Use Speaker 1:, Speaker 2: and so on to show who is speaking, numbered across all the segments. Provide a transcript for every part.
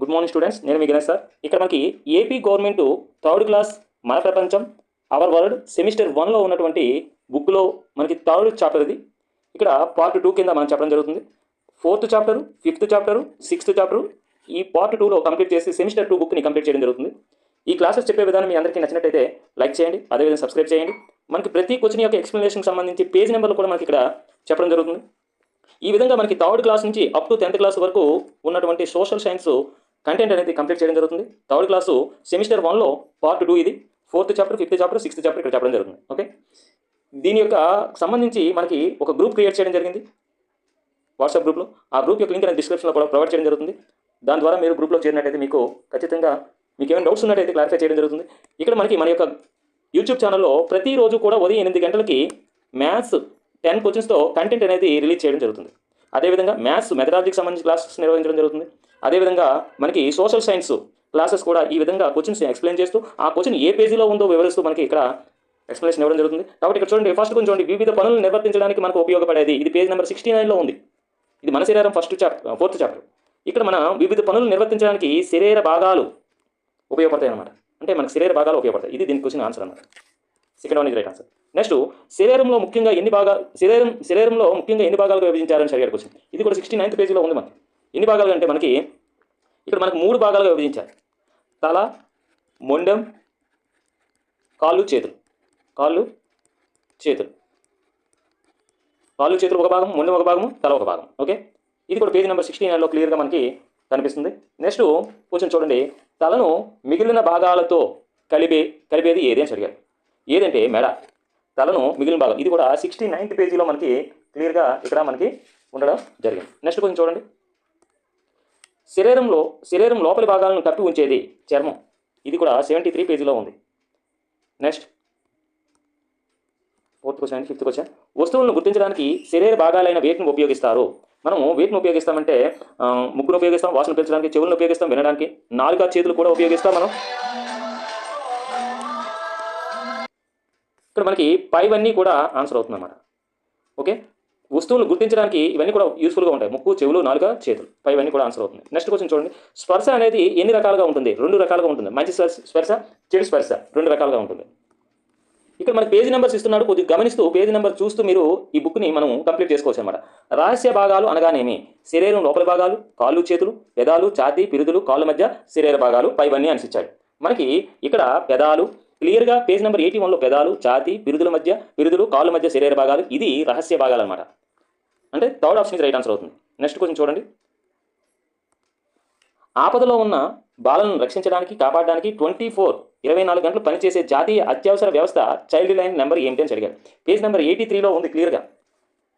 Speaker 1: Good morning students నేను మీ Ganesh sir ఇక్కడ మనకి ఏపీ గవర్నమెంట్ థర్డ్ క్లాస్ మన ప్రపంచం అవర్ వరల్డ్ సెమిస్టర్ వన్లో ఉన్నటువంటి బుక్లో మనకి థర్డ్ చాప్టర్ ఇది. ఇక్కడ పార్ట్ టూ కింద మనం చెప్పడం జరుగుతుంది. Fourth chapter fifth chapter sixth chapter ఈ పార్ట్ టూలో కంప్లీట్ చేసి సెమిస్టర్ టూ బుక్ని కంప్లీట్ చేయడం జరుగుతుంది. ఈ క్లాసెస్ చెప్పే విధానం మీ అందరికీ నచ్చినట్టయితే లైక్ చేయండి అదేవిధంగా సబ్స్క్రైబ్ చేయండి. మనకి ప్రతి క్వశ్చన్ యొక్క ఎక్స్ప్లెనేషన్ సంబంధించి పేజ్ నెంబర్లు కూడా మనకి ఇక్కడ చెప్పడం జరుగుతుంది. ఈ విధంగా మనకి థర్డ్ క్లాస్ నుంచి అప్ టు టెన్త్ క్లాస్ వరకు ఉన్నటువంటి సోషల్ సైన్స్ కంటెంట్ అనేది కంప్లీట్ చేయడం జరుగుతుంది. థర్డ్ క్లాసు సెమిస్టర్ వన్లో పార్ట్ టూ ఇది. Fourth chapter fifth chapter sixth chapter ఇక్కడ చెప్పడం జరుగుతుంది. ఓకే దీని యొక్క సంబంధించి మనకి ఒక గ్రూప్ క్రియేట్ చేయడం జరిగింది. వాట్సాప్ గ్రూప్లో ఆ గ్రూప్ యొక్క లింక్ అనేది డిస్క్రిప్షన్లో కూడా ప్రొవైడ్ చేయడం జరుగుతుంది. దాని ద్వారా మీరు గ్రూప్లో చేరినట్టయితే మీకు ఖచ్చితంగా మీకు ఏమైనా డౌట్స్ ఉన్నట్టయితే క్లారిఫై చేయడం జరుగుతుంది. ఇక్కడ మనకి మన యొక్క యూట్యూబ్ ఛానల్లో ప్రతిరోజు కూడా ఉదయం ఎనిమిది గంటలకి మ్యాథ్స్ టెన్ క్వశ్చన్స్తో కంటెంట్ అనేది రిలీజ్ చేయడం జరుగుతుంది. అదేవిధంగా మ్యాథ్స్ మెథడాలజీకి సంబంధించి క్లాసెస్ నిర్వహించడం జరుగుతుంది. అదేవిధంగా మనకి సోషల్ సైన్స్ క్లాసెస్ కూడా ఈ విధంగా క్వశ్చన్స్ ఎక్స్ప్లెయిన్ చేస్తూ ఆ క్వశ్చన్ ఏ పేజీలో ఉందో వివరిస్తూ మనకి ఇక్కడ ఎక్స్ప్లెనేషన్ ఇవ్వడం జరుగుతుంది. కాబట్టి ఇక్కడ చూడండి ఫస్ట్ కొంచెం చూడండి. వివిధ పనులను నిర్వర్తించడానికి మనకు ఉపయోగపడేది ఇది పేజ్ నెంబర్ సిక్స్టీ నైన్లో ఉంది. ఇది మన శరీరం ఫస్ట్ చాప్టర్ ఫోర్త్ చాప్టర్ ఇక్కడ మన వివిధ పనులు నిర్వర్తించడానికి శరీర భాగాలు ఉపయోగపడతాయి అన్నమాట. అంటే మనకు శరీర భాగాలు ఉపయోగపడతాయి. ఇది దీనికి క్వశ్చన్ ఆన్సర్ అన్నమాట. సెకండ్ వన్ ఇది రైట్ ఆన్సర్ నెక్స్ట్ శరీరంలో ముఖ్యంగా ఎన్ని భాగాలు శరీరం శరీరంలో ముఖ్యంగా ఎన్ని భాగాలుగా విభజించారని సరిగ్గా క్వశ్చన్. ఇది కూడా సిక్స్టీ నైన్త్ పేజీలో ఉంది మనకి. ఎన్ని భాగాలు అంటే మనకి ఇక్కడ మనకు మూడు భాగాలుగా విభజించారు. తల మొండెం కాళ్ళు చేతులు. కాళ్ళు చేతులు. కాళ్ళు చేతులు ఒక భాగం మొండెం ఒక భాగము తల ఒక భాగం. ఓకే? ఇది కూడా పేజీ నెంబర్ సిక్స్టీ నైన్లో క్లియర్గా మనకి కనిపిస్తుంది. నెక్స్ట్ కొంచెం చూడండి. తలను మిగిలిన భాగాలతో కలిపే కలిపేది ఏది అని అడిగారు ఏదంటే మెడ. తలను మిగిలిన భాగం. ఇది కూడా సిక్స్టీ నైన్త్ పేజీలో మనకి క్లియర్గా ఇక్కడ మనకి ఉండడం జరిగింది. నెక్స్ట్ కొంచెం చూడండి. శరీరంలో శరీరం లోపలి భాగాలను కప్పి ఉంచేది చర్మం. ఇది కూడా సెవెంటీ త్రీ పేజీలో ఉంది next fourth question fifth question వస్తువులను గుర్తించడానికి శరీర భాగాలైన వేటిని ఉపయోగిస్తారు? మనము వేటిని ఉపయోగిస్తామంటే ముగ్గురు ఉపయోగిస్తాం వాసన పెంచడానికి చెవులను ఉపయోగిస్తాం వినడానికి. నాలుగు చేతులు కూడా ఉపయోగిస్తాం మనం. ఇక్కడ మనకి పైవన్నీ కూడా ఆన్సర్ అవుతుందన్నమాట. ఓకే వస్తువులు గుర్తించడానికి ఇవన్నీ కూడా యూస్ఫుల్గా ఉంటాయి. ముక్కు చెవులు నాలుక చేతులు. పైవన్నీ కూడా ఆన్సర్ అవుతుంది నెక్స్ట్ క్వశ్చన్ చూడండి. స్పర్శ అనేది ఎన్ని రకాలుగా ఉంటుంది? రెండు రకాలుగా ఉంటుంది. మంచి స్పర్శ స్పర్శ చెడు స్పర్శ. రెండు రకాలుగా ఉంటుంది. ఇక్కడ మనకి పేజీ నెంబర్స్ ఇస్తున్నాడు. కొద్దిగా గమనిస్తూ పేజీ నెంబర్ చూస్తూ మీరు ఈ బుక్ని మనం కంప్లీట్ చేసుకోవచ్చు అనమాట రహస్య భాగాలు అనగానేమి? శరీరం లోపల భాగాలు కాళ్ళు చేతులు పెదాలు ఛాతీ పిరుదులు కాళ్ళ మధ్య శరీర భాగాలు పైవన్నీ అనిపించాడు మనకి ఇక్కడ పెదాలు క్లియర్గా పేజ్ నెంబర్ ఎయిటీ వన్లో పెదాలు ఛాతి బిరుదుల మధ్య బిరుదులు కాళ్ళ మధ్య శరీర భాగాలు ఇది రహస్య భాగాలు అనమాట అంటే థర్డ్ ఆప్షన్ ఇది రైట్ ఆన్సర్ అవుతుంది. నెక్స్ట్ క్వశ్చన్ చూడండి. ఆపదలో ఉన్న బాలను రక్షించడానికి కాపాడడానికి ట్వంటీ ఫోర్ ఇరవై నాలుగు గంటలు పనిచేసే జాతీయ అత్యవసర వ్యవస్థ చైల్డ్ లైన్ నెంబర్ ఏమిటి అని అడిగారు. పేజ్ నెంబర్ ఎయిటీ త్రీలో ఉంది క్లియర్గా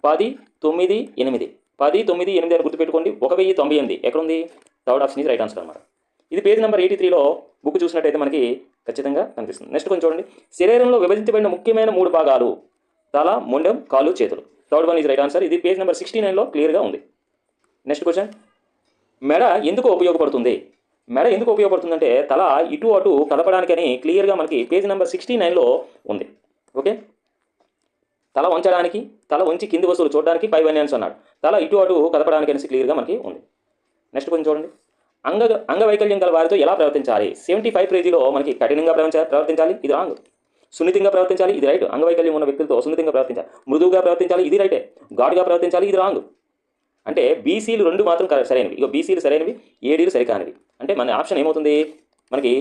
Speaker 1: పది తొమ్మిది ఎనిమిది. పది తొమ్మిది ఎనిమిది అని గుర్తుపెట్టుకోండి. ఒక వెయ్యి తొంభై ఎనిమిది. ఎక్కడుంది? థర్డ్ ఆప్షన్ ఇది రైట్ ఆన్సర్ అనమాట ఇది పేజ్ నెంబర్ ఎయిటీ త్రీలో బుక్ చూసినట్టయితే మనకి ఖచ్చితంగా కనిపిస్తుంది. నెక్స్ట్ కొంచెం చూడండి. శరీరంలో విభజించబడిన ముఖ్యమైన మూడు భాగాలు. తల మొండెం కాలు చేతులు. Third one is right answer ఇది పేజ్ నెంబర్ సిక్స్టీ నైన్లో క్లియర్గా ఉంది. నెక్స్ట్ క్వశ్చన్ మెడ ఎందుకు ఉపయోగపడుతుంది? మెడ ఎందుకు ఉపయోగపడుతుందంటే తల ఇటు అటు కదపడానికని క్లియర్గా మనకి పేజ్ నెంబర్ సిక్స్టీ నైన్లో ఉంది. ఓకే తల వంచడానికి తల వంచి కింది వస్తువులు చూడడానికి పై వన్యాన్స్ అన్నాడు. తల ఇటు అటు కదపడానికి అనేసి క్లియర్గా మనకి ఉంది. నెక్స్ట్ కొంచెం చూడండి. అంగ అంగవైకల్యం గల వారితో ఎలా ప్రవర్తించాలి? సెవెంటీ ఫైవ్ పేజీలో మనకి కఠినంగా ప్రవర్తించాలి ప్రవర్తించాలి ఇది రాంగ్ సున్నితంగా ప్రవర్తించాలి ఇది రైట్ అంగవైకల్యం ఉన్న వ్యక్తులతో సున్నితంగా ప్రవర్తించాలి. మృదువుగా ప్రవర్తించాలి ఇది రైటే ఘాటుగా ప్రవర్తించాలి ఇది రాంగ్ అంటే బీసీలు రెండు మాత్రం సరైనవి. ఇక బీసీలు సరైనవి ఏడీలు సరికానివి అంటే మన ఆప్షన్ ఏమవుతుంది? మనకి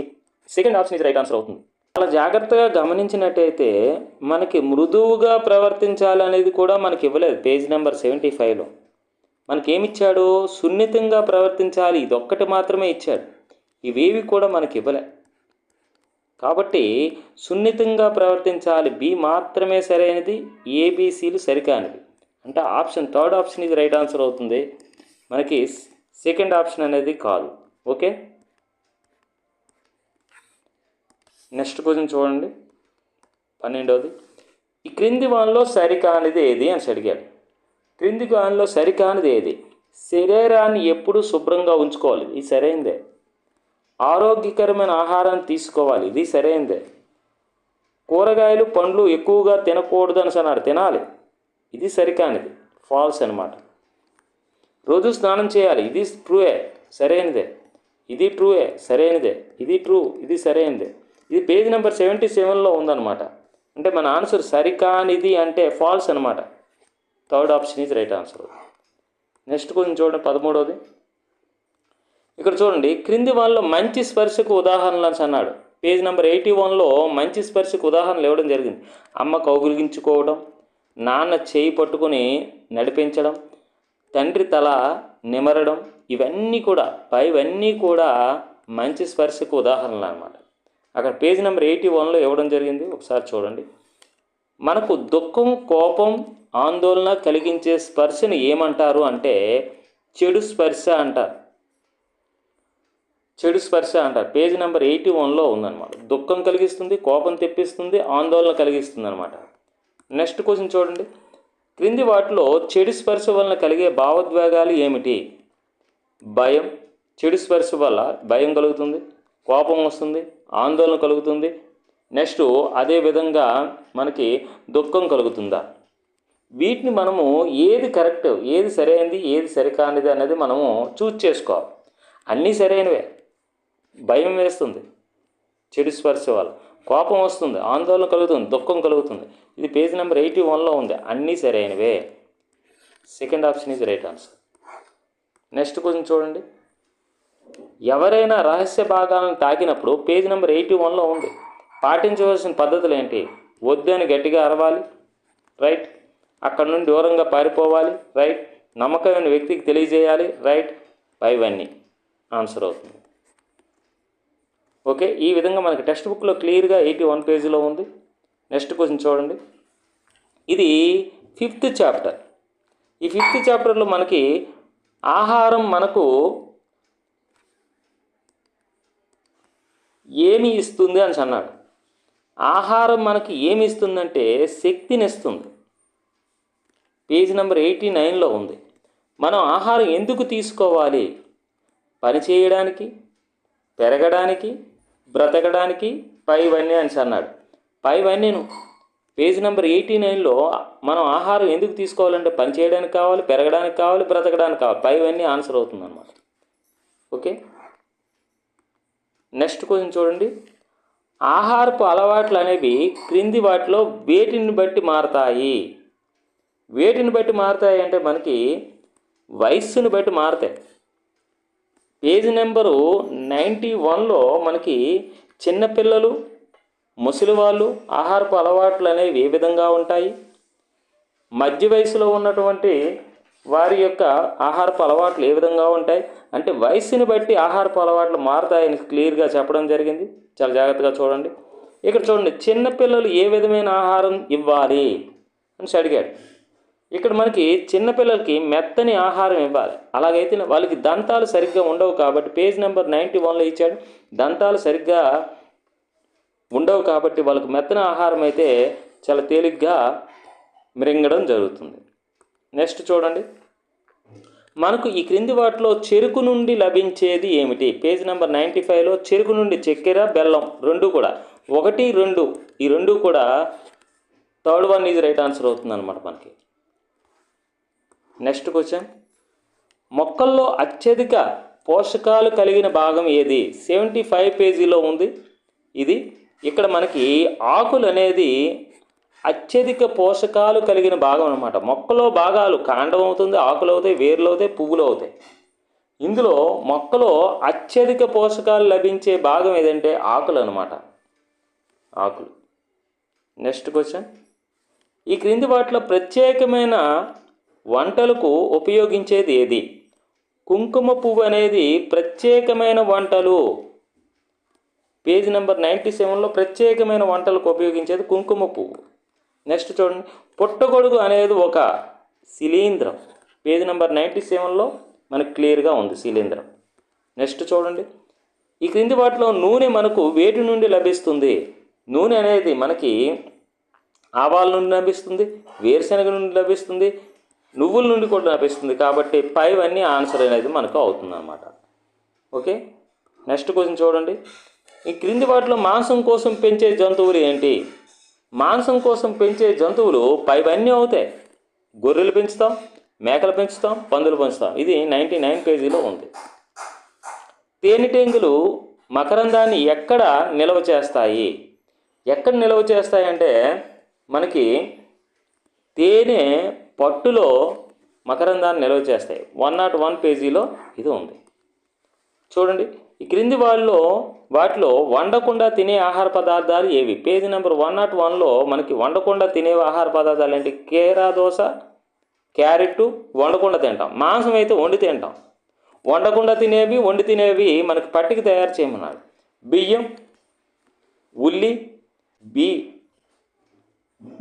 Speaker 1: సెకండ్ ఆప్షన్ ఇది రైట్ ఆన్సర్ అవుతుంది. చాలా జాగ్రత్తగా గమనించినట్టయితే మనకి మృదువుగా ప్రవర్తించాలి అనేది కూడా మనకి ఇవ్వలేదు. పేజ్ నెంబర్ సెవెంటీ ఫైవ్లో మనకేమిచ్చాడో సున్నితంగా ప్రవర్తించాలి. ఇదొక్కటి మాత్రమే ఇచ్చాడు. ఇవేవి కూడా మనకి ఇవ్వలే కాబట్టి సున్నితంగా ప్రవర్తించాలి. బి మాత్రమే సరైనది. ఏబీసీలు సరికానివి. అంటే ఆప్షన్ థర్డ్ ఆప్షన్ ఇది రైట్ ఆన్సర్ అవుతుంది. మనకి సెకండ్ ఆప్షన్ అనేది కాదు. ఓకే? నెక్స్ట్ క్వశ్చన్ చూడండి. పన్నెండవది ఈ క్రింది వాళ్ళలో సరికానిది ఏది అని అడిగాడు. క్రింది వాన్లో సరికానిది ఏది? శరీరాన్ని ఎప్పుడు శుభ్రంగా ఉంచుకోవాలి. ఇది సరైందే. ఆరోగ్యకరమైన ఆహారాన్ని తీసుకోవాలి. ఇది సరైందే. కూరగాయలు పండ్లు ఎక్కువగా తినకూడదు అని తినాలి. ఇది సరికానిది. ఫాల్స్ అనమాట రోజు స్నానం చేయాలి. ఇది ట్రూయే. సరైనదే. ఇది ట్రూయే. సరైనదే. ఇది ట్రూ. ఇది సరైనదే. ఇది పేజ్ నెంబర్ సెవెంటీ సెవెన్లో ఉందన్నమాట. అంటే మన ఆన్సర్ సరికానిది అంటే ఫాల్స్ అనమాట third option is right answer. Next కొంచెం చూడండి పదమూడవది ఇక్కడ చూడండి క్రింది వాళ్ళలో మంచి స్పర్శకు ఉదాహరణలు అని అన్నాడు. పేజ్ నెంబర్ ఎయిటీ వన్లో మంచి స్పర్శకు ఉదాహరణలు ఇవ్వడం జరిగింది. అమ్మ కౌగులిగించుకోవడం నాన్న చేయి పట్టుకొని నడిపించడం తండ్రి తల నిమరడం ఇవన్నీ కూడా పైవన్నీ కూడా మంచి స్పర్శకు ఉదాహరణలు అన్నమాట. అక్కడ పేజ్ నెంబర్ ఎయిటీ వన్లో ఇవ్వడం జరిగింది. ఒకసారి చూడండి. మనకు దుఃఖం కోపం ఆందోళన కలిగించే స్పర్శను ఏమంటారు అంటే చెడు స్పర్శ అంటారు చెడు స్పర్శ అంటారు పేజ్ నెంబర్ ఎయిటీ వన్లో ఉందన్నమాట. దుఃఖం కలిగిస్తుంది కోపం తెప్పిస్తుంది ఆందోళన కలిగిస్తుంది అనమాట నెక్స్ట్ క్వశ్చన్ చూడండి. క్రింది వాటిలో చెడు స్పర్శ వలన కలిగే భావోద్వేగాలు ఏమిటి? భయం. చెడు స్పర్శ వల్ల భయం కలుగుతుంది కోపం వస్తుంది ఆందోళన కలుగుతుంది. నెక్స్ట్ అదే విధంగా మనకి దుఃఖం కలుగుతుందా? వీటిని మనము ఏది కరెక్ట్ ఏది సరైనది ఏది సరికానిది అనేది మనము చూజ్ చేసుకోవాలి. అన్నీ సరైనవే. భయం వేస్తుంది. చెడు స్పర్శ వల్ల. కోపం వస్తుంది. ఆందోళన కలుగుతుంది. దుఃఖం కలుగుతుంది. ఇది పేజ్ నెంబర్ ఎయిటీ వన్లో ఉంది. అన్నీ సరైనవే. Second option is right answer. Next question చూడండి. ఎవరైనా రహస్య భాగాలను తాకినప్పుడు పేజ్ నెంబర్ ఎయిటీ వన్లో ఉంది. పాటించవలసిన పద్ధతులు ఏంటి? వద్దు అని గట్టిగా అరవాలి. రైట్? అక్కడ నుండి దూరంగా పారిపోవాలి. రైట్. నమ్మకమైన వ్యక్తికి తెలియజేయాలి. రైట్. పైవన్నీ. ఆన్సర్ అవుతుంది. ఓకే. ఈ విధంగా మనకి టెక్స్ట్ బుక్లో క్లియర్గా ఎయిటీ వన్ పేజీలో ఉంది. నెక్స్ట్ క్వశ్చన్ చూడండి. ఇది ఫిఫ్త్ చాప్టర్. ఈ ఫిఫ్త్ చాప్టర్లో మనకి ఆహారం మనకు ఏమి ఇస్తుంది అని అన్నాడు. ఆహారం మనకి ఏమి ఇస్తుందంటే శక్తిని ఇస్తుంది. పేజ్ నెంబర్ ఎయిటీ నైన్లో ఉంది. మనం ఆహారం ఎందుకు తీసుకోవాలి? పని చేయడానికి పెరగడానికి బ్రతకడానికి? పైవన్నీ అని అన్నాడు. పైవన్నీను పేజ్ నెంబర్ ఎయిటీ నైన్లో మనం ఆహారం ఎందుకు తీసుకోవాలంటే పని చేయడానికి కావాలి పెరగడానికి కావాలి బ్రతకడానికి కావాలి. పైవన్నీ ఆన్సర్ అవుతుంది అనమాట ఓకే? నెక్స్ట్ క్వశ్చన్ చూడండి. ఆహారపు అలవాట్లు అనేవి క్రింది వాటిలో వేటిని బట్టి మారతాయి? వేటిని బట్టి మారుతాయి అంటే మనకి వయస్సును బట్టి మారతాయి. పేజ్ నెంబరు నైంటీ వన్లో మనకి చిన్నపిల్లలు ముసలి వాళ్ళు ఆహారపు అలవాట్లు అనేవి ఏ విధంగా ఉంటాయి? మధ్య వయసులో ఉన్నటువంటి వారి యొక్క ఆహారపు అలవాట్లు ఏ విధంగా ఉంటాయి? అంటే వయసుని బట్టి ఆహారపు అలవాట్లు మారుతాయని క్లియర్గా చెప్పడం జరిగింది. చాలా జాగ్రత్తగా చూడండి. ఇక్కడ చూడండి చిన్నపిల్లలు ఏ విధమైన ఆహారం ఇవ్వాలి అని అడిగాడు. ఇక్కడ మనకి చిన్నపిల్లలకి మెత్తని ఆహారం ఇవ్వాలి. అలాగైతే వాళ్ళకి దంతాలు సరిగ్గా ఉండవు కాబట్టి పేజ్ నెంబర్ నైంటీ వన్లో ఇచ్చాడు. దంతాలు సరిగ్గా ఉండవు కాబట్టి వాళ్ళకి మెత్తని ఆహారం అయితే చాలా తేలిగ్గా మిరింగడం జరుగుతుంది. నెక్స్ట్ చూడండి. మనకు ఈ క్రింది వాటిలో చెరుకు నుండి లభించేది ఏమిటి? పేజ్ నెంబర్ నైంటీ ఫైవ్లో చెరుకు నుండి చక్కెర బెల్లం రెండు కూడా. ఒకటి రెండు. ఈ రెండు కూడా third one is right answer అవుతుంది అనమాట మనకి. నెక్స్ట్ క్వశ్చన్ మొక్కల్లో అత్యధిక పోషకాలు కలిగిన భాగం ఏది? సెవెంటీ ఫైవ్ పేజీలో ఉంది. ఇది ఇక్కడ మనకి ఆకులు అనేది అత్యధిక పోషకాలు కలిగిన భాగం అనమాట మొక్కలో భాగాలు కాండం అవుతుంది ఆకులు అవుతాయి వేర్లు అవుతాయి పువ్వులు అవుతాయి. ఇందులో మొక్కలో అత్యధిక పోషకాలు లభించే భాగం ఏదంటే ఆకులు అనమాట ఆకులు. నెక్స్ట్ క్వశ్చన్ ఈ క్రింది వాటిలో ప్రత్యేకమైన వంటలకు ఉపయోగించేది ఏది? కుంకుమ పువ్వు అనేది ప్రత్యేకమైన వంటలు. పేజ్ నెంబర్ నైంటీ సెవెన్లో ప్రత్యేకమైన వంటలకు ఉపయోగించేది కుంకుమ పువ్వు. నెక్స్ట్ చూడండి. పుట్టగొడుగు అనేది ఒక శిలీంద్రం. పేజ్ నెంబర్ నైంటీ సెవెన్లో మనకు క్లియర్గా ఉంది శిలీంద్రం. నెక్స్ట్ చూడండి. ఈ క్రింది వాటిలో నూనె మనకు వేటి నుండి లభిస్తుంది? నూనె అనేది మనకి ఆవాల నుండి లభిస్తుంది వేరుశనగ నుండి లభిస్తుంది నువ్వుల నుండి కూడా లభిస్తుంది కాబట్టి పైవన్నీ ఆన్సర్ అనేది మనకు అవుతుంది అనమాట ఓకే నెక్స్ట్ క్వశ్చన్ చూడండి. ఈ క్రింది వాటిలో మాంసం కోసం పెంచే జంతువులు ఏంటి? మాంసం కోసం పెంచే జంతువులు పైవన్నీ అవుతాయి. గొర్రెలు పెంచుతాం మేకలు పెంచుతాం పందులు పెంచుతాం. ఇది నైంటీ నైన్ పేజీలో ఉంది. తేనెటీగలు మకరందాన్ని ఎక్కడ నిల్వ చేస్తాయి? ఎక్కడ నిల్వ చేస్తాయి అంటే మనకి తేనె పట్టులో మకరందాన్ని నిల్వ చేస్తాయి. వన్ నాట్ వన్ పేజీలో ఇది ఉంది. చూడండి ఈ క్రింది వాళ్ళలో వాటిలో వండకుండా తినే ఆహార పదార్థాలు ఏవి? పేజీ నెంబర్ వన్ నాట్ వన్లో మనకి వండకుండా తినే ఆహార పదార్థాలు ఏంటి? కేరా దోశ క్యారెట్ వండకుండా తింటాం. మాంసం అయితే వండి తింటాం. వండకుండా తినేవి వండి తినేవి మనకి పట్టిక తయారు చేయమన్నాడు బియ్యం ఉల్లి బి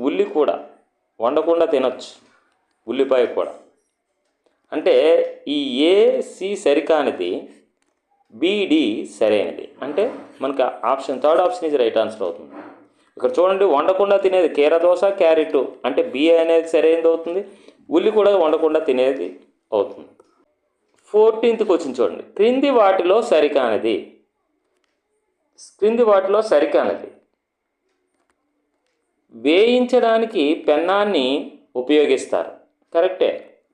Speaker 1: ఉల్లి కూడా వండకుండా తినొచ్చు. ఉల్లిపాయ కూడా అంటే ఈ ఏసి సరికానిది బీడి సరైనది. అంటే మనకి ఆప్షన్ థర్డ్ ఆప్షన్ ఇది రైట్ ఆన్సర్ అవుతుంది. ఇక్కడ చూడండి వండకుండా తినేది కీర దోశ క్యారెట్ అంటే బి అనేది సరైనది అవుతుంది. ఉల్లి కూడా వండకుండా తినేది అవుతుంది. ఫోర్టీన్త్కి వచ్చింది చూడండి. క్రింది వాటిలో సరికానిది. క్రింది వాటిలో సరికానిది. వేయించడానికి పెన్నాన్ని ఉపయోగిస్తారు. కరెక్టే.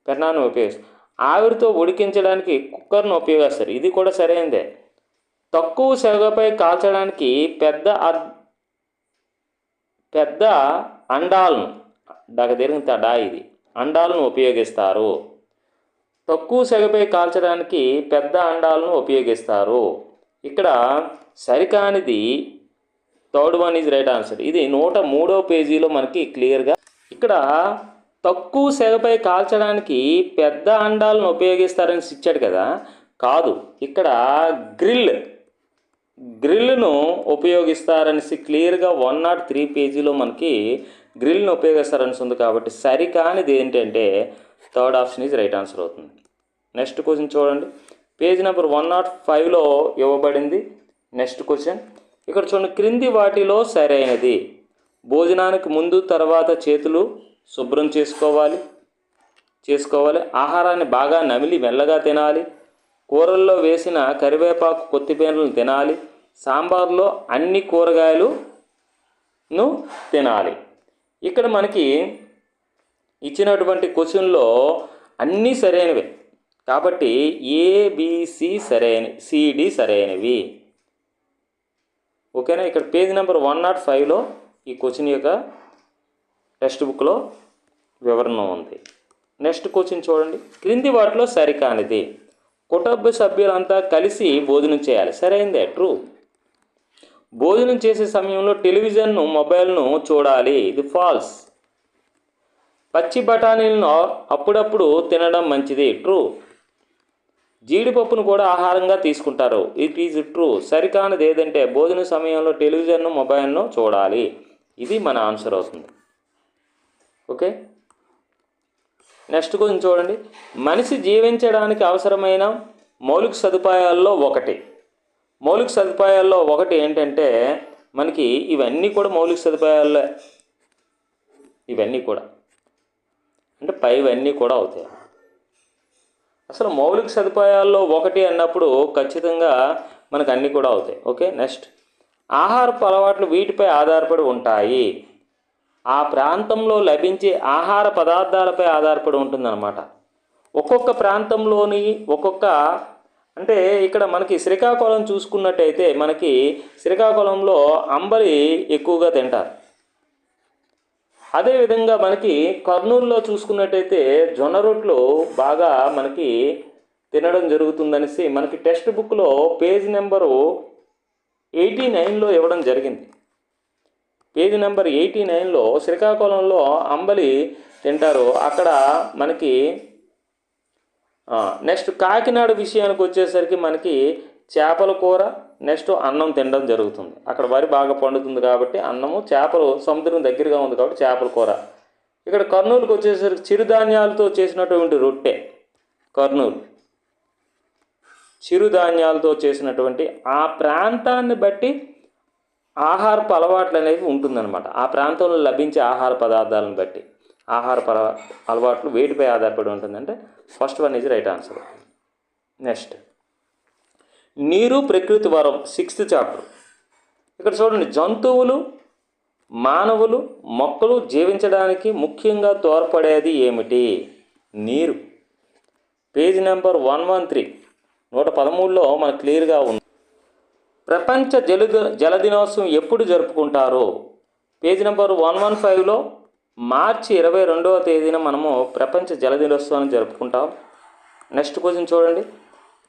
Speaker 1: పెనాన్ని ఉపయోగిస్తారు ఆవిరితో ఉడికించడానికి కుక్కర్ను ఉపయోగిస్తారు. ఇది కూడా సరైనదే తక్కువ సెగపై కాల్చడానికి పెద్ద పెద్ద అండాలను డగ తిరిగిన డా ఇది అండాలను ఉపయోగిస్తారు. తక్కువ సెగపై కాల్చడానికి పెద్ద అండాలను ఉపయోగిస్తారు. ఇక్కడ సరికానిది third one is right answer. ఇది నూట మూడో పేజీలో మనకి క్లియర్గా ఇక్కడ తక్కువ సెగపై కాల్చడానికి పెద్ద అండాలను ఉపయోగిస్తారని ఇచ్చాడు కదా. కాదు ఇక్కడ గ్రిల్. గ్రిల్ను ఉపయోగిస్తారనేసి క్లియర్గా వన్ నాట్ త్రీ పేజీలో మనకి గ్రిల్ను ఉపయోగిస్తారని ఉంది కాబట్టి సరికానిది ఏంటంటే third option is right answer అవుతుంది. నెక్స్ట్ క్వశ్చన్ చూడండి. పేజ్ నెంబర్ వన్ నాట్ ఫైవ్లో ఇవ్వబడింది. Next question. ఇక్కడ చూడండి క్రింది వాటిలో సరైనది. భోజనానికి ముందు తర్వాత చేతులు శుభ్రం చేసుకోవాలి. చేసుకోవాలి. ఆహారాన్ని బాగా నమిలి మెల్లగా తినాలి. కూరల్లో వేసిన కరివేపాకు కొత్తిపీరలను తినాలి. సాంబార్లో అన్ని కూరగాయలును తినాలి. ఇక్కడ మనకి ఇచ్చినటువంటి క్వశ్చన్లో అన్నీ సరైనవే. కాబట్టి ఏబిసి సరైన సిడి సరైనవి. ఓకేనా? ఇక్కడ పేజ్ నెంబర్ వన్ నాట్ ఫైవ్లో ఈ క్వశ్చన్ యొక్క టెక్స్ట్ బుక్లో వివరణ ఉంది. నెక్స్ట్ క్వశ్చన్ చూడండి. క్రింది వాటిలో సరికానిది. కుటుంబ సభ్యులంతా కలిసి భోజనం చేయాలి. సరైందే ట్రూ భోజనం చేసే సమయంలో టెలివిజన్ను మొబైల్ను చూడాలి. ఇది ఫాల్స్ పచ్చి బఠానీలను అప్పుడప్పుడు తినడం మంచిది. ట్రూ జీడిపప్పును కూడా ఆహారంగా తీసుకుంటారు. ఇట్ ఈజ్ ట్రూ సరికానిది ఏదంటే భోజన సమయంలో టెలివిజన్ను మొబైల్ను చూడాలి. ఇది మన ఆన్సర్ అవుతుంది. ఓకే? నెక్స్ట్ కొంచెం చూడండి. మనిషి జీవించడానికి అవసరమైన మౌలిక సదుపాయాల్లో ఒకటి. మౌలిక సదుపాయాల్లో ఒకటి ఏంటంటే మనకి ఇవన్నీ కూడా మౌలిక సదుపాయాల్లో ఇవన్నీ కూడా. అంటే పైవన్నీ కూడా అవుతాయి. అసలు మౌలిక సదుపాయాల్లో ఒకటి అన్నప్పుడు ఖచ్చితంగా మనకు అన్నీ కూడా అవుతాయి. ఓకే? నెక్స్ట్. ఆహారపు అలవాట్లు వీటిపై ఆధారపడి ఉంటాయి. ఆ ప్రాంతంలో లభించే ఆహార పదార్థాలపై ఆధారపడి ఉంటుందన్నమాట. ఒక్కొక్క ప్రాంతంలోని ఒక్కొక్క అంటే ఇక్కడ మనకి శ్రీకాకుళం చూసుకున్నట్టయితే మనకి శ్రీకాకుళంలో అంబలి ఎక్కువగా తింటారు. అదేవిధంగా మనకి కర్నూలులో చూసుకున్నట్టయితే జొన్న రొట్లు బాగా మనకి తినడం జరుగుతుందనేసి మనకి టెక్స్ట్ బుక్లో పేజ్ నెంబరు ఎయిటీ నైన్లో ఇవ్వడం జరిగింది. పేజీ నెంబర్ ఎయిటీ నైన్లో శ్రీకాకుళంలో అంబలి తింటారు. అక్కడ మనకి నెక్స్ట్ కాకినాడ విషయానికి వచ్చేసరికి మనకి చేపల కూర నెక్స్ట్ అన్నం తినడం జరుగుతుంది. అక్కడ వరి బాగా పండుతుంది కాబట్టి అన్నము చేపలు సముద్రం దగ్గరగా ఉంది కాబట్టి చేపల కూర. ఇక్కడ కర్నూలుకి వచ్చేసరికి చిరుధాన్యాలతో చేసినటువంటి రొట్టె కర్నూలు. చిరుధాన్యాలతో చేసినటువంటి ఆ ప్రాంతాన్ని బట్టి ఆహారపు అలవాట్లు అనేవి ఉంటుందన్నమాట. ఆ ప్రాంతంలో లభించే ఆహార పదార్థాలను బట్టి ఆహార పల అలవాట్లు వేటిపై ఆధారపడి ఉంటుందంటే first one is right answer. Next. నీరు ప్రకృతి వరం. Sixth chapter. ఇక్కడ చూడండి. జంతువులు మానవులు మొక్కలు జీవించడానికి ముఖ్యంగా తోడ్పడేది ఏమిటి? నీరు. Page number one one three. నూట పదమూడులో మనకు క్లియర్గా ఉంది. ప్రపంచ జల జల దినోత్సవం ఎప్పుడు జరుపుకుంటారు? పేజ్ నెంబర్ వన్ వన్ ఫైవ్లో మార్చి ఇరవై రెండవ తేదీన మనము ప్రపంచ జల దినోత్సవాన్ని జరుపుకుంటాం. నెక్స్ట్ క్వశ్చన్ చూడండి.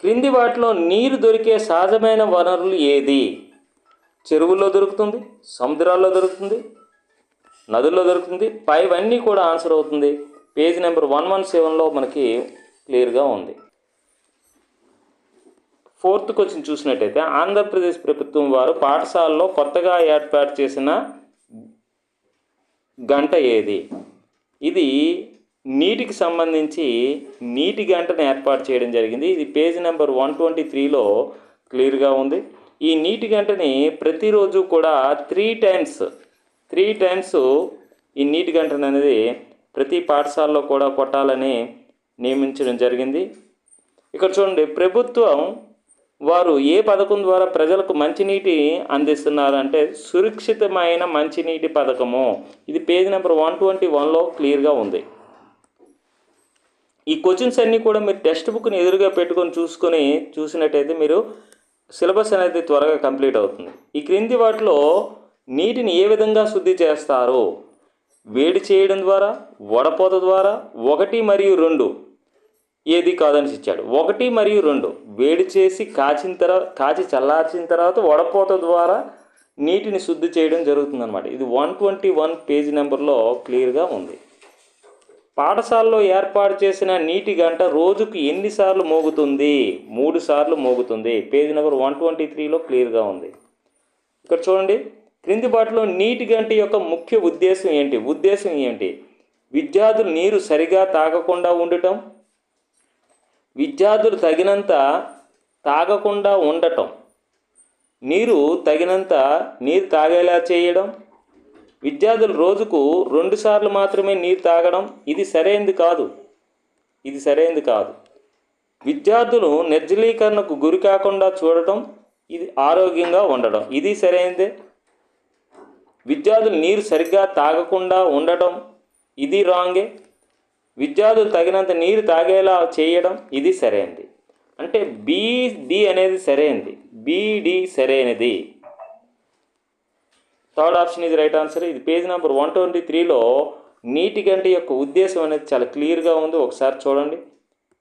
Speaker 1: క్రింది వాటిలో నీరు దొరికే సహజమైన వనరులు ఏది? చెరువుల్లో దొరుకుతుంది సముద్రాల్లో దొరుకుతుంది నదుల్లో దొరుకుతుంది. పైవన్నీ కూడా ఆన్సర్ అవుతుంది. పేజ్ నెంబర్ వన్ వన్ సెవెన్లో మనకి క్లియర్గా ఉంది. ఫోర్త్ క్వశ్చన్ చూసినట్టయితే ఆంధ్రప్రదేశ్ ప్రభుత్వం వారు పాఠశాలలో కొత్తగా ఏర్పాటు చేసిన గంట ఏది? ఇది నీటికి సంబంధించి నీటి గంటను ఏర్పాటు చేయడం జరిగింది. ఇది పేజ్ నెంబర్ వన్ ట్వంటీ త్రీలో క్లియర్గా ఉంది. ఈ నీటి గంటని ప్రతిరోజు కూడా త్రీ టైమ్స్ త్రీ టైమ్స్ ఈ నీటి గంటను అనేది ప్రతి పాఠశాలలో కూడా కొట్టాలని నియమించడం జరిగింది. ఇక్కడ చూడండి ప్రభుత్వం వారు ఏ పథకం ద్వారా ప్రజలకు మంచినీటి అందిస్తున్నారు అంటే సురక్షితమైన మంచినీటి పథకము. ఇది పేజ్ నెంబర్ వన్ ట్వంటీ వన్లో క్లియర్గా ఉంది. ఈ క్వశ్చన్స్ అన్నీ కూడా మీరు టెక్స్ట్ బుక్ని ఎదురుగా పెట్టుకొని చూసుకొని చూసినట్టయితే మీరు సిలబస్ అనేది త్వరగా కంప్లీట్ అవుతుంది. ఈ క్రింది వాటిలో నీటిని ఏ విధంగా శుద్ధి చేస్తారు? వేడి చేయడం ద్వారా వడపోత ద్వారా ఒకటి మరియు రెండు. ఏది కాదని ఇచ్చాడు. ఒకటి మరియు రెండు. వేడి చేసి కాచిన తర్వాత కాచి చల్లార్చిన తర్వాత వడపోత ద్వారా నీటిని శుద్ధి చేయడం జరుగుతుందన్నమాట. ఇది వన్ ట్వంటీ వన్ పేజీ నెంబర్లో క్లియర్గా ఉంది. పాఠశాలలో ఏర్పాటు చేసిన నీటి గంట రోజుకు ఎన్నిసార్లు మోగుతుంది? మూడు సార్లు మోగుతుంది. పేజీ నెంబర్ వన్ ట్వంటీ త్రీలో క్లియర్గా ఉంది. ఇక్కడ చూడండి. క్రింది బాటిలో నీటి గంట యొక్క ముఖ్య ఉద్దేశం ఏంటి? ఉద్దేశం ఏంటి విద్యార్థులు నీరు సరిగా తాగకుండా ఉండటం విద్యార్థులు తగినంత తాగకుండా ఉండటం. నీరు తగినంత నీరు తాగేలా చేయడం. విద్యార్థులు రోజుకు రెండు సార్లు మాత్రమే నీరు తాగడం ఇది సరైనది కాదు. ఇది సరైనది కాదు. విద్యార్థులు నిర్జలీకరణకు గురి కాకుండా చూడటం ఇది ఆరోగ్యంగా ఉండడం. ఇది సరైనదే. విద్యార్థులు నీరు సరిగ్గా తాగకుండా ఉండటం ఇది రాంగే. విద్యార్థులు తగినంత నీరు తాగేలా చేయడం ఇది సరైనది. అంటే బీడి అనేది సరైనది. బీడి సరైనది. థర్డ్ ఆప్షన్ ఇది రైట్ ఆన్సర్ ఇది పేజ్ నెంబర్ వన్ ట్వంటీ త్రీలో నీటి గంట యొక్క ఉద్దేశం అనేది చాలా క్లియర్గా ఉంది. ఒకసారి చూడండి.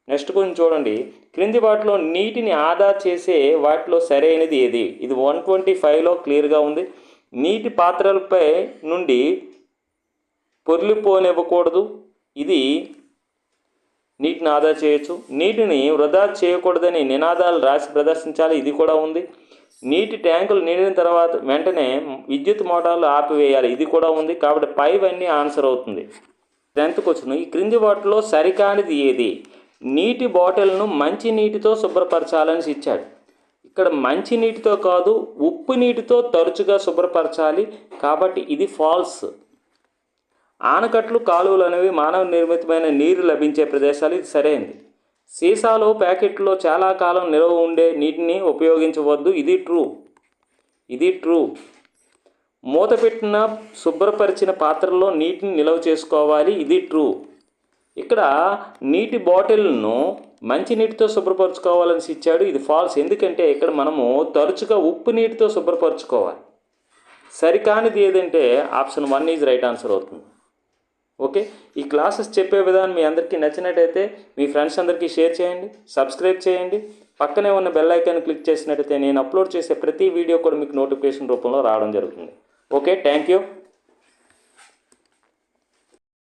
Speaker 1: నెక్స్ట్ కొంచెం చూడండి. క్రింది వాటిలో నీటిని ఆదా చేసే వాటిలో సరైనది ఏది? ఇది వన్ ట్వంటీ ఫైవ్లో క్లియర్గా ఉంది. నీటి పాత్రలపై నుండి పొర్లిపోనివ్వకూడదు. ఇది నీటిని ఆదా చేయొచ్చు. నీటిని వృధా చేయకూడదని నినాదాలు రాసి ప్రదర్శించాలి. ఇది కూడా ఉంది. నీటి ట్యాంకులు నిండిన తర్వాత వెంటనే విద్యుత్ మోటార్లు ఆపివేయాలి. ఇది కూడా ఉంది. కాబట్టి పైవన్నీ ఆన్సర్ అవుతుంది. టెన్త్ క్వశ్చన్ ఈ క్రింది వాటిలో సరికానిది ఏది? నీటి బాటిల్ను మంచి నీటితో శుభ్రపరచాలని ఇచ్చాడు. ఇక్కడ మంచి నీటితో కాదు ఉప్పు నీటితో తరచుగా శుభ్రపరచాలి. కాబట్టి ఇది ఫాల్స్. ఆనకట్లు కాలువలు అనేవి మానవ నిర్మితమైన నీరు లభించే ప్రదేశాలు ఇది సరైనది. సీసాలు ప్యాకెట్లో చాలా కాలం నిల్వ ఉండే నీటిని ఉపయోగించవద్దు. ఇది ట్రూ. ఇది ట్రూ. మూత పెట్టిన శుభ్రపరిచిన పాత్రలో నీటిని నిల్వ చేసుకోవాలి. ఇది ట్రూ. ఇక్కడ నీటి బాటిల్ను మంచి నీటితో శుభ్రపరచుకోవాలని ఇచ్చాడు. ఇది ఫాల్స్. ఎందుకంటే ఇక్కడ మనము తరచుగా ఉప్పు నీటితో శుభ్రపరచుకోవాలి. సరికానిది ఏదంటే option one is right answer అవుతుంది. ఓకే? ఈ క్లాసెస్ చెప్పే విధానం మీ అందరికీ నచ్చినట్టయితే మీ ఫ్రెండ్స్ అందరికీ షేర్ చేయండి సబ్స్క్రైబ్ చేయండి. పక్కనే ఉన్న బెల్ ఐకాన్ క్లిక్ చేసినట్టయితే నేను అప్లోడ్ చేసే ప్రతి వీడియో కూడా మీకు నోటిఫికేషన్ రూపంలో రావడం జరుగుతుంది. ఓకే? Thank you.